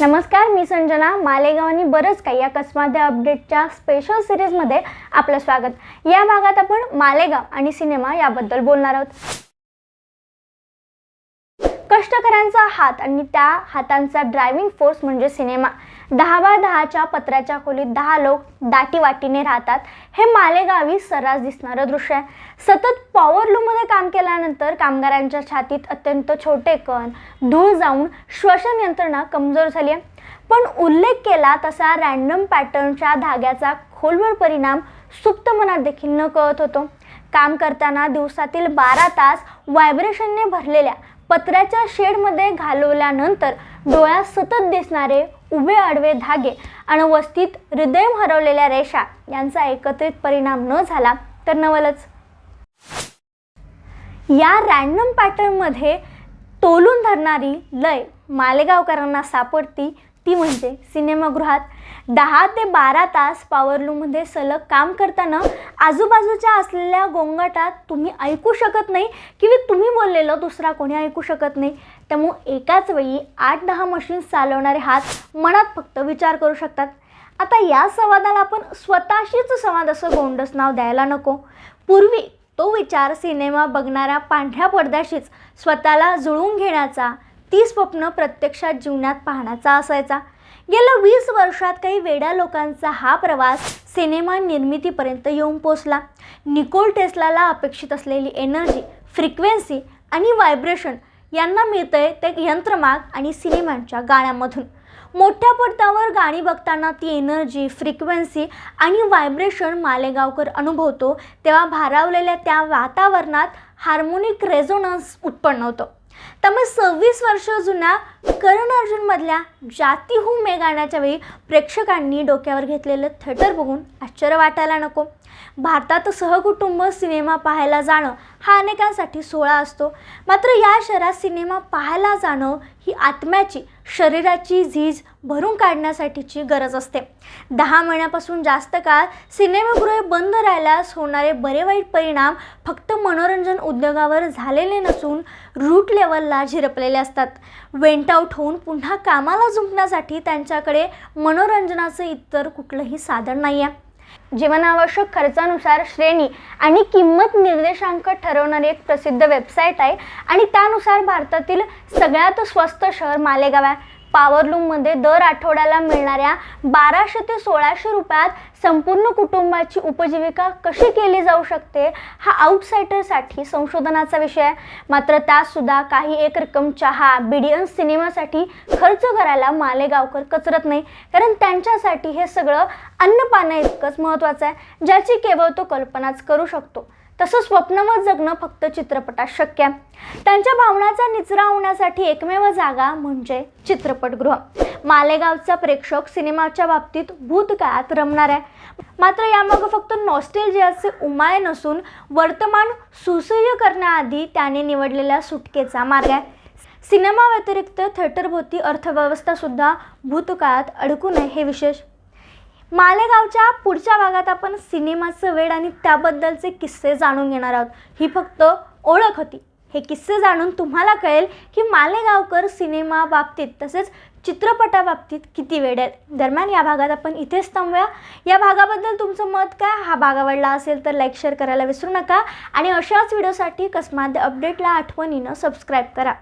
नमस्कार मी संजना मालेगाव आणि बरंच काही या अकस्मात अपडेटच्या स्पेशल सिरीजमध्ये आपलं स्वागत. या भागात आपण मालेगाव आणि सिनेमा याबद्दल बोलणार आहोत. कष्टकऱ्यांचा हात आणि त्या हातांचा ड्रायव्हिंग फोर्स म्हणजे सिनेमा. दहा बाय दहाच्या पत्र्याच्या खोलीत दहा लोक दाटीवाटीने राहतात. हे मालेगावी सर्रास दिसणारं दृश्य आहे. सतत पॉवर लूममध्ये काम केल्यानंतर कामगारांच्या छातीत अत्यंत छोटे कण धूळ जाऊन श्वसन यंत्रणा कमजोर झाली आहे. पण उल्लेख केला तसा रॅन्डम पॅटर्नच्या धाग्याचा खोलवर परिणाम सुप्त मनात देखील न कळत होतो. काम करताना दिवसातील बारा तास व्हायब्रेशनने भरलेल्या पत्र्याच्या शेडमध्ये घालवल्यानंतर डोळ्यात सतत दिसणारे उभे आडवे धागे आणि वस्तीत हृदय हरवलेल्या रेषा यांचा एकत्रित परिणाम न झाला तर नवलच. या रॅन्डम पॅटर्नमध्ये तोलून धरणारी लय मालेगावकरांना सापडती ती म्हणजे सिनेमागृहात दहा ते बारा तास पॉवरलूममध्ये सलग काम करताना आजूबाजूच्या असलेल्या गोंगाटात तुम्ही ऐकू शकत नाही किंवा तुम्ही बोललेलं दुसरा कोणी ऐकू शकत नाही. त्यामुळे एकाच वेळी आठ दहा मशीन्स चालवणारे हात मनात फक्त विचार करू शकतात. आता या संवादाला आपण स्वतःशीच संवाद असं गोंडस नाव द्यायला नको. पूर्वी तो विचार सिनेमा बघणाऱ्या पांढऱ्या पडद्याशीच स्वतःला जुळवून घेण्याचा ती स्वप्न प्रत्यक्षात जीवनात पाहण्याचा असायचा. गेल्या वीस वर्षात काही वेड्या लोकांचा हा प्रवास सिनेमा निर्मितीपर्यंत येऊन पोचला निकोल टेस्लाला अपेक्षित असलेली एनर्जी फ्रिक्वेन्सी आणि व्हायब्रेशन यांना मिळतंय ते यंत्रमाग आणि सिनेमांच्या गाण्यामधून. मोठ्या पडद्यावर गाणी बघताना ती एनर्जी फ्रिक्वेन्सी आणि व्हायब्रेशन मालेगावकर अनुभवतो तेव्हा भारावलेल्या त्या वातावरणात हार्मोनिक रेझोनन्स उत्पन्न होतं. त्यामुळे सव्वीस वर्ष जुन्या करण अर्जुनमधल्या जाती हू मे गाण्याच्या वेळी प्रेक्षकांनी डोक्यावर घेतलेलं थेटर बघून आश्चर्य वाटायला नको. भारतात सहकुटुंब सिनेमा पाहायला जाणं हा अनेकांसाठी सोहळा असतो. मात्र या शहरात सिनेमा पाहायला जाणं ही आत्म्याची शरीराची झीज भरून काढण्यासाठीची गरज असते. दहा महिन्यापासून जास्त काळ सिनेमागृहे बंद राहिल्यास होणारे बरे वाईट परिणाम फक्त मनोरंजन उद्योगावर झालेले नसून रूट लेवलला झिरपलेले असतात. वेंट आऊट होऊन पुन्हा कामाला जुंपण्यासाठी त्यांच्याकडे मनोरंजनाचं इतर कुठलंही साधन नाही आहे जीवनावश्यक खर्चानुसार श्रेणी आणि किंमत निर्देशांक ठरवणारी एक प्रसिद्ध वेबसाईट आहे. आणि त्यानुसार भारतातील सगळ्यात स्वस्त शहर मालेगाव आहे. पॉवरलूममध्ये दर आठवड्याला मिळणाऱ्या बाराशे ते सोळाशे रुपयात संपूर्ण कुटुंबाची उपजीविका कशी केली जाऊ शकते? हा आउटसायडरसाठी संशोधनाचा विषय आहे. मात्र त्यातसुद्धा काही एक रक्कम चहा बिडियन सिनेमासाठी खर्च करायला मालेगावकर कचरत नाही. कारण त्यांच्यासाठी हे सगळं अन्नपाण्या इतकंच महत्त्वाचं आहे ज्याची केवळ तो कल्पनाच करू शकतो. तसं स्वप्नवत जगणं फक्त चित्रपटात शक्य. आहे त्यांच्या भावनाचा निचरा होण्यासाठी एकमेव जागा म्हणजे चित्रपटगृह. मालेगावचा प्रेक्षक सिनेमाच्या बाबतीत भूतकाळात रमणार आहे. मात्र यामागं फक्त नॉस्टेलजियाचे उमाळे नसून वर्तमान सुसह्य करण्याआधी त्याने निवडलेल्या सुटकेचा मार्ग आहे. सिनेमा व्यतिरिक्त थिएटरभोवती अर्थव्यवस्थासुद्धा भूतकाळात अडकू नये हे विशेष मालेगावच्या पुढच्या भागात आपण सिनेमाचं वेळ आणि त्याबद्दलचे किस्से जाणून घेणार आहोत. ही फक्त ओळख होती. हे किस्से जाणून तुम्हाला कळेल की मालेगावकर सिनेमा बाबतीत तसेच चित्रपटाबाबतीत किती वेळ आहेत. दरम्यान या भागात आपण इथेच थांबूया. या भागाबद्दल तुमचं मत काय? हा भाग आवडला असेल तर लाईक शेअर करायला विसरू नका. आणि अशाच व्हिडिओसाठी कस्मात अपडेटला आठवणीनं सबस्क्राईब करा.